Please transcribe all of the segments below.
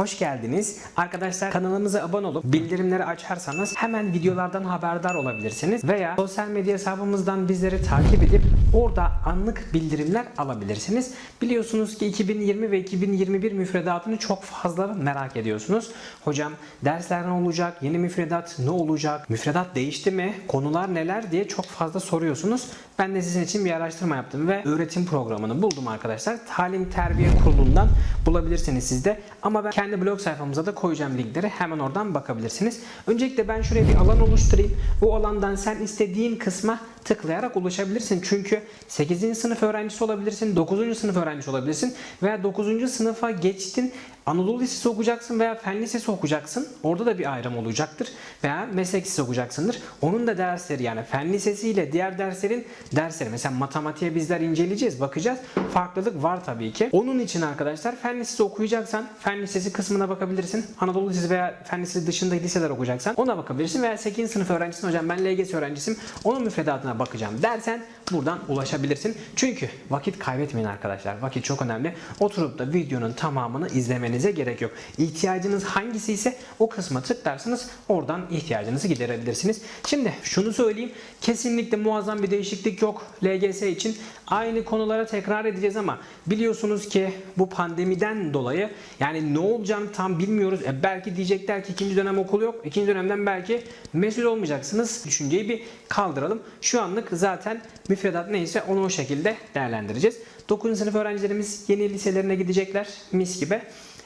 Hoş geldiniz. Arkadaşlar kanalımıza abone olup bildirimleri açarsanız hemen videolardan haberdar olabilirsiniz. Veya sosyal medya hesabımızdan bizleri takip edip orada anlık bildirimler alabilirsiniz. Biliyorsunuz ki 2020 ve 2021 müfredatını çok fazla merak ediyorsunuz. Hocam dersler ne olacak? Yeni müfredat ne olacak? Müfredat değişti mi? Konular neler diye çok fazla soruyorsunuz. Ben de sizin için bir araştırma yaptım ve öğretim programını buldum arkadaşlar. Talim Terbiye Kurulu'ndan bulabilirsiniz siz de. Ama ben kendi blog sayfamıza da koyacağım linkleri. Hemen oradan bakabilirsiniz. Öncelikle ben şuraya bir alan oluşturayım. Bu alandan sen istediğin kısma tıklayarak ulaşabilirsin. Çünkü 8. sınıf öğrencisi olabilirsin, 9. sınıf öğrencisi olabilirsin veya 9. sınıfa geçtin Anadolu Lisesi okuyacaksın veya Fen Lisesi okuyacaksın. Orada da bir ayrım olacaktır. Veya meslek lisesi okuyacaksındır. Onun da dersleri yani Fen Lisesi ile diğer derslerin dersleri. Mesela matematiğe bizler inceleyeceğiz, bakacağız. Farklılık var tabii ki. Onun için arkadaşlar Fen Lisesi okuyacaksan Fen Lisesi kısmına bakabilirsin. Anadolu Lisesi veya Fen Lisesi dışında liseler okuyacaksan ona bakabilirsin. Veya 8. sınıf öğrencisin hocam ben LGS öğrencisiyim. Onun müfredatına bakacağım dersen buradan ulaşabilirsin. Çünkü vakit kaybetmeyin arkadaşlar. Vakit çok önemli. Oturup da videonun tamamını izlemenize gerek yok. İhtiyacınız hangisi ise o kısma tıklarsınız. Oradan ihtiyacınızı giderebilirsiniz. Şimdi şunu söyleyeyim. Kesinlikle muazzam bir değişiklik yok LGS için. Aynı konulara tekrar edeceğiz ama biliyorsunuz ki bu pandemiden dolayı yani ne olacağını tam bilmiyoruz. E belki diyecekler ki ikinci dönem okul yok. İkinci dönemden belki mesul olmayacaksınız. Düşünceyi bir kaldıralım. Şu anlık zaten müfredat neyse onu o şekilde değerlendireceğiz. 9. sınıf öğrencilerimiz yeni liselerine gidecekler mis gibi.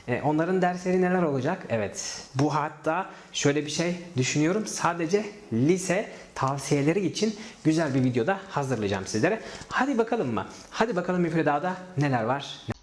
E, onların dersleri neler olacak? Evet. Bu hatta şöyle bir şey düşünüyorum. Sadece lise tavsiyeleri için güzel bir videoda hazırlayacağım sizlere. Hadi bakalım mı? Hadi bakalım müfredada neler var?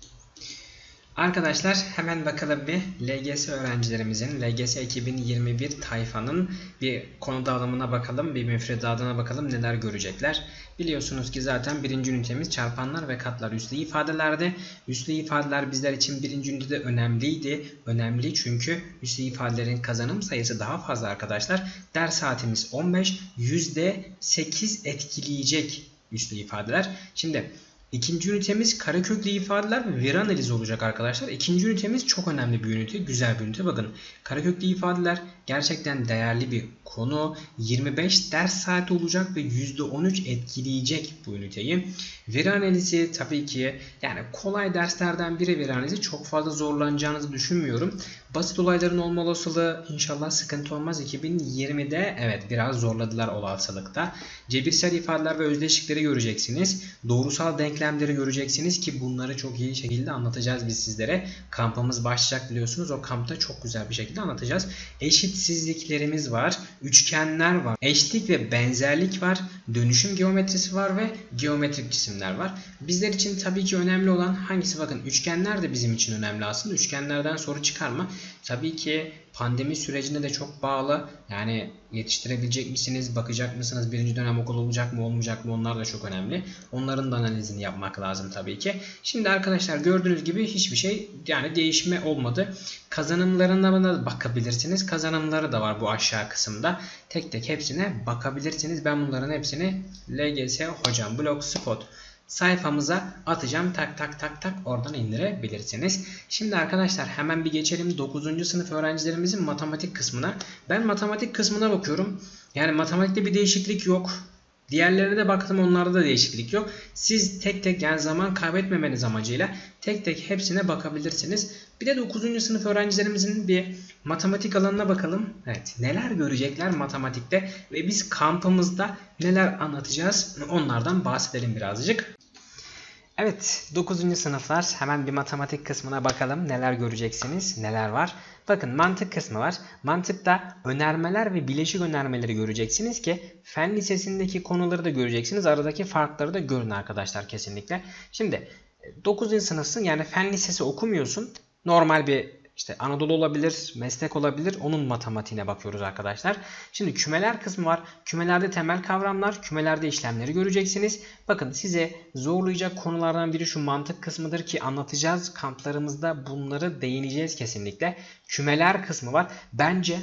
Arkadaşlar hemen bakalım bir LGS öğrencilerimizin LGS 2021 tayfanın bir konu dağılımına bakalım, bir müfredatına bakalım neler görecekler. Biliyorsunuz ki zaten birinci ünitemiz çarpanlar ve katlar üslü ifadelerde. Üslü ifadeler bizler için birinci ünitede önemliydi. Önemli çünkü üslü ifadelerin kazanım sayısı daha fazla arkadaşlar. Ders saatimiz 15, %8 etkileyecek üslü ifadeler. Şimdi İkinci ünitemiz kareköklü ifadeler ve veri analizi olacak arkadaşlar. İkinci ünitemiz çok önemli bir ünite, güzel bir ünite. Bakın kareköklü ifadeler gerçekten değerli bir konu. 25 ders saati olacak ve %13 etkileyecek bu üniteyi. Veri analizi tabii ki yani kolay derslerden biri veri analizi. Çok fazla zorlanacağınızı düşünmüyorum. Basit olayların olma olasılığı inşallah sıkıntı olmaz. 2020'de evet biraz zorladılar olasılıkta. Cebirsel ifadeler ve özdeşlikleri göreceksiniz. Doğrusal denklemleri göreceksiniz ki bunları çok iyi şekilde anlatacağız biz sizlere. Kampımız başlayacak biliyorsunuz. O kampta çok güzel bir şekilde anlatacağız. Eşitsizliklerimiz var. Üçgenler var. Eşlik ve benzerlik var. Dönüşüm geometrisi var ve geometrik cisimler var. Bizler için tabii ki önemli olan hangisi? Bakın üçgenler de bizim için önemli aslında. Üçgenlerden soru çıkarma. Tabii ki pandemi sürecine de çok bağlı. Yani yetiştirebilecek misiniz? Bakacak mısınız? Birinci dönem okul olacak mı olmayacak mı? Onlar da çok önemli. Onların da analizini yapmak lazım tabii ki. Şimdi arkadaşlar gördüğünüz gibi hiçbir şey yani değişme olmadı. Kazanımlarına da bakabilirsiniz. Kazanımları da var bu aşağı kısımda. Tek tek hepsine bakabilirsiniz. Ben bunların hepsini LGS Hocam Blogspot sayfamıza atacağım. Tak tak tak tak oradan indirebilirsiniz. Şimdi arkadaşlar hemen bir geçelim 9. sınıf öğrencilerimizin matematik kısmına. Ben matematik kısmına bakıyorum. Yani matematikte bir değişiklik yok. Diğerlerine de baktım onlarda da değişiklik yok. Siz tek tek yani zaman kaybetmemeniz amacıyla tek tek hepsine bakabilirsiniz. Bir de 9. sınıf öğrencilerimizin bir matematik alanına bakalım. Evet neler görecekler matematikte ve biz kampımızda neler anlatacağız onlardan bahsedelim birazcık. Evet 9. sınıflar hemen bir matematik kısmına bakalım neler göreceksiniz neler var. Bakın mantık kısmı var. Mantıkta önermeler ve bileşik önermeleri göreceksiniz ki fen lisesindeki konuları da göreceksiniz. Aradaki farkları da görün arkadaşlar kesinlikle. Şimdi 9. sınıfsın yani fen lisesi okumuyorsun. Normal bir işte Anadolu olabilir, meslek olabilir. Onun matematiğine bakıyoruz arkadaşlar. Şimdi kümeler kısmı var. Kümelerde temel kavramlar, kümelerde işlemleri göreceksiniz. Bakın size zorlayacak konulardan biri şu mantık kısmıdır ki anlatacağız. Kamplarımızda bunları değineceğiz kesinlikle. Kümeler kısmı var. Bence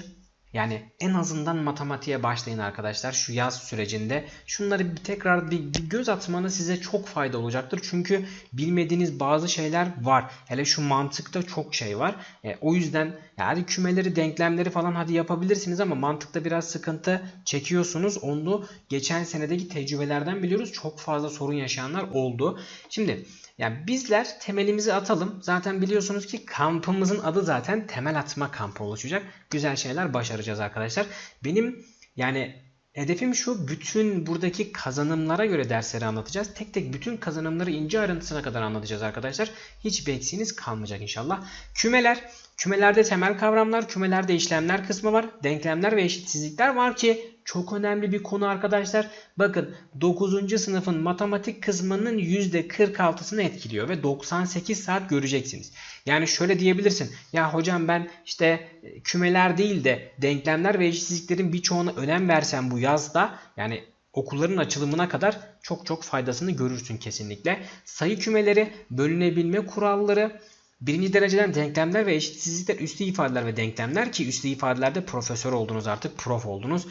Yani en azından matematiğe başlayın arkadaşlar şu yaz sürecinde. Şunları bir tekrar bir, bir göz atmanız size çok fayda olacaktır. Çünkü bilmediğiniz bazı şeyler var. Hele şu mantıkta çok şey var. E, o yüzden yani kümeleri, denklemleri falan hadi yapabilirsiniz ama mantıkta biraz sıkıntı çekiyorsunuz. Onu geçen senedeki tecrübelerden biliyoruz. Çok fazla sorun yaşayanlar oldu. Şimdi yani bizler temelimizi atalım. Zaten biliyorsunuz ki kampımızın adı zaten temel atma kampı oluşacak. Güzel şeyler başaracağız arkadaşlar. Benim yani hedefim şu bütün buradaki kazanımlara göre dersleri anlatacağız. Tek tek bütün kazanımları ince ayrıntısına kadar anlatacağız arkadaşlar. Hiçbir eksiğiniz kalmayacak inşallah. Kümeler Kümelerde temel kavramlar, kümelerde işlemler kısmı var. Denklemler ve eşitsizlikler var ki çok önemli bir konu arkadaşlar. Bakın 9. sınıfın matematik kısmının %46'sını etkiliyor ve 98 saat göreceksiniz. Yani şöyle diyebilirsin. Ya hocam ben işte kümeler değil de denklemler ve eşitsizliklerin birçoğuna önem versem bu yazda yani okulların açılımına kadar çok çok faydasını görürsün kesinlikle. Sayı kümeleri, bölünebilme kuralları, Birinci dereceden denklemler ve eşitsizlikler üslü ifadeler ve denklemler ki üslü ifadelerde profesör oldunuz artık prof oldunuz.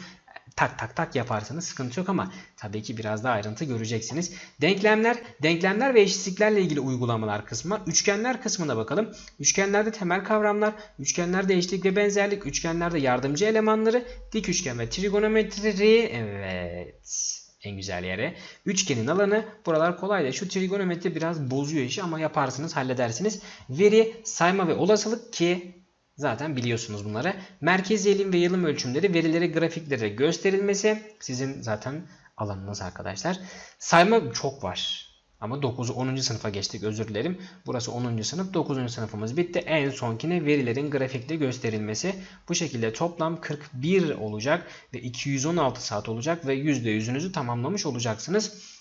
Tak tak tak yaparsanız sıkıntı yok ama tabii ki biraz daha ayrıntı göreceksiniz. Denklemler, denklemler ve eşitsizliklerle ilgili uygulamalar kısmı. Üçgenler kısmına bakalım. Üçgenlerde temel kavramlar, üçgenlerde eşlik ve benzerlik, üçgenlerde yardımcı elemanları, dik üçgen ve trigonometri. Evet en güzel yere. Üçgenin alanı buralar kolay da şu trigonometri biraz bozuyor işi ama yaparsınız halledersiniz. Veri, sayma ve olasılık ki zaten biliyorsunuz bunları. Merkezi eğilim ve yılım ölçümleri verileri grafiklere gösterilmesi sizin zaten alanınız arkadaşlar. Sayma çok var. Ama 9. 10. sınıfa geçtik özür dilerim. Burası 10. sınıf 9. sınıfımız bitti. En sonkine verilerin grafikte gösterilmesi. Bu şekilde toplam 41 olacak ve 216 saat olacak ve %100'ünüzü tamamlamış olacaksınız.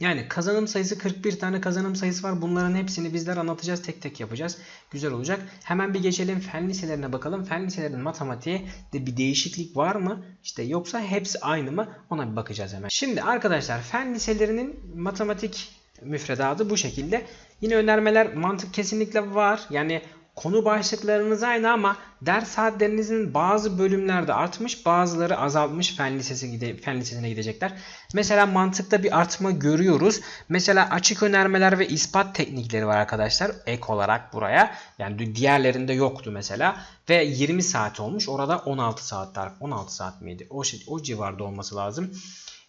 Yani kazanım sayısı 41 tane kazanım sayısı var. Bunların hepsini bizler anlatacağız. Tek tek yapacağız. Güzel olacak. Hemen bir geçelim fen liselerine bakalım. Fen liselerin matematiğe de bir değişiklik var mı? İşte yoksa hepsi aynı mı? Ona bir bakacağız hemen. Şimdi arkadaşlar fen liselerinin matematik müfredatı bu şekilde. Yine önermeler mantık kesinlikle var. Yani Konu başlıklarınız aynı ama ders saatlerinizin bazı bölümlerde artmış bazıları azalmış fen, lisesi gide, fen lisesine gidecekler. Mesela mantıkta bir artma görüyoruz. Mesela açık önermeler ve ispat teknikleri var arkadaşlar ek olarak buraya. Yani diğerlerinde yoktu mesela. Ve 20 saat olmuş orada 16 saatler 16 saat miydi? O, şey, o civarda olması lazım.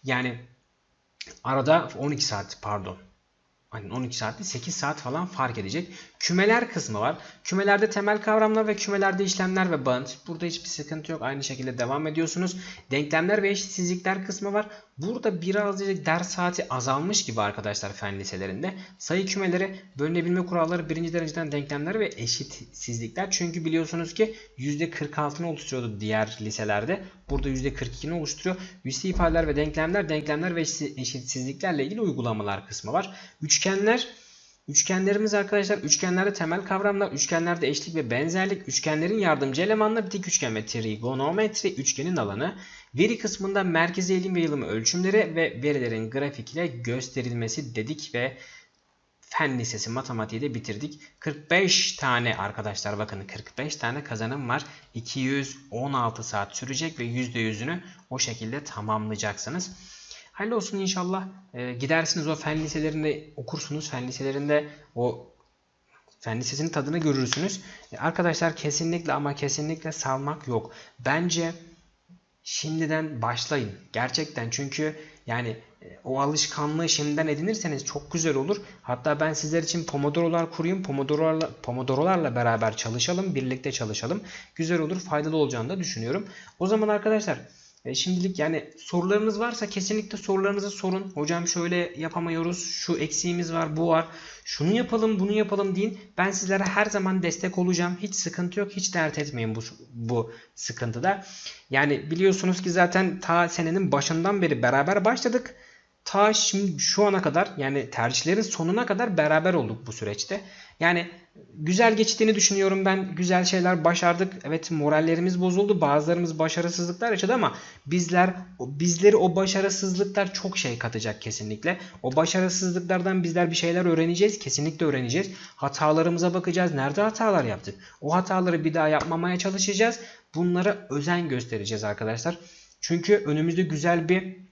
Yani arada 12 saat pardon Aynen 12 saatte 8 saat falan fark edecek. Kümeler kısmı var. Kümelerde temel kavramlar ve kümelerde işlemler ve bağıntı. Burada hiçbir sıkıntı yok. Aynı şekilde devam ediyorsunuz. Denklemler ve eşitsizlikler kısmı var. Burada birazcık ders saati azalmış gibi arkadaşlar fen liselerinde. Sayı kümeleri, bölünebilme kuralları, birinci dereceden denklemler ve eşitsizlikler. Çünkü biliyorsunuz ki %46'ını oluşturuyordu diğer liselerde. Burada %42'ni oluşturuyor. Üstü ifadeler ve denklemler, denklemler ve eşitsizliklerle ilgili uygulamalar kısmı var. Üçgenler Üçgenlerimiz arkadaşlar üçgenlerde temel kavramlar, üçgenlerde eşlik ve benzerlik, üçgenlerin yardımcı elemanları, dik üçgen ve trigonometri, üçgenin alanı, veri kısmında merkezi eğilim ve yılımı ölçümleri ve verilerin grafik ile gösterilmesi dedik ve fen lisesi matematiği de bitirdik. 45 tane arkadaşlar bakın 45 tane kazanım var. 216 saat sürecek ve %100'ünü o şekilde tamamlayacaksınız. Hayırlı olsun inşallah. E, gidersiniz o fen liselerinde okursunuz. Fen liselerinde o fen lisesinin tadını görürsünüz. E, arkadaşlar kesinlikle ama kesinlikle salmak yok. Bence şimdiden başlayın. Gerçekten çünkü yani e, o alışkanlığı şimdiden edinirseniz çok güzel olur. Hatta ben sizler için pomodorolar kurayım. Pomodorolarla, pomodorolarla beraber çalışalım. Birlikte çalışalım. Güzel olur. Faydalı olacağını da düşünüyorum. O zaman arkadaşlar e, şimdilik yani sorularınız varsa kesinlikle sorularınızı sorun. Hocam şöyle yapamıyoruz. Şu eksiğimiz var, bu var. Şunu yapalım, bunu yapalım deyin. Ben sizlere her zaman destek olacağım. Hiç sıkıntı yok. Hiç dert etmeyin bu, bu sıkıntıda. Yani biliyorsunuz ki zaten ta senenin başından beri beraber başladık. Ta şimdi şu ana kadar yani tercihlerin sonuna kadar beraber olduk bu süreçte. Yani güzel geçtiğini düşünüyorum ben. Güzel şeyler başardık. Evet morallerimiz bozuldu. Bazılarımız başarısızlıklar yaşadı ama bizler bizleri o başarısızlıklar çok şey katacak kesinlikle. O başarısızlıklardan bizler bir şeyler öğreneceğiz. Kesinlikle öğreneceğiz. Hatalarımıza bakacağız. Nerede hatalar yaptık? O hataları bir daha yapmamaya çalışacağız. Bunlara özen göstereceğiz arkadaşlar. Çünkü önümüzde güzel bir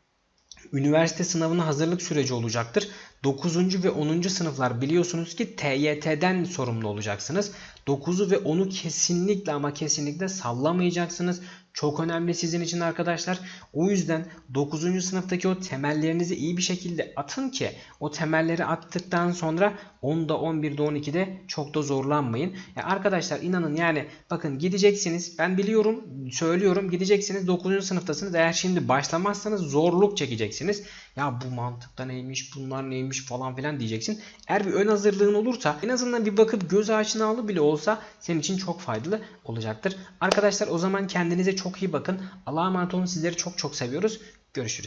üniversite sınavına hazırlık süreci olacaktır. 9. ve 10. sınıflar biliyorsunuz ki TYT'den sorumlu olacaksınız. 9'u ve 10'u kesinlikle ama kesinlikle sallamayacaksınız. Çok önemli sizin için arkadaşlar. O yüzden 9. sınıftaki o temellerinizi iyi bir şekilde atın ki o temelleri attıktan sonra 10'da 11'de 12'de çok da zorlanmayın. Ya arkadaşlar inanın yani bakın gideceksiniz. Ben biliyorum söylüyorum gideceksiniz 9. sınıftasınız. Eğer şimdi başlamazsanız zorluk çekeceksiniz. Ya bu mantıkta neymiş bunlar neymiş falan filan diyeceksin. Eğer bir ön hazırlığın olursa en azından bir bakıp göz aşinalı bile olsa senin için çok faydalı olacaktır. Arkadaşlar o zaman kendinize çok iyi bakın. Allah'a emanet olun. Sizleri çok çok seviyoruz. Görüşürüz.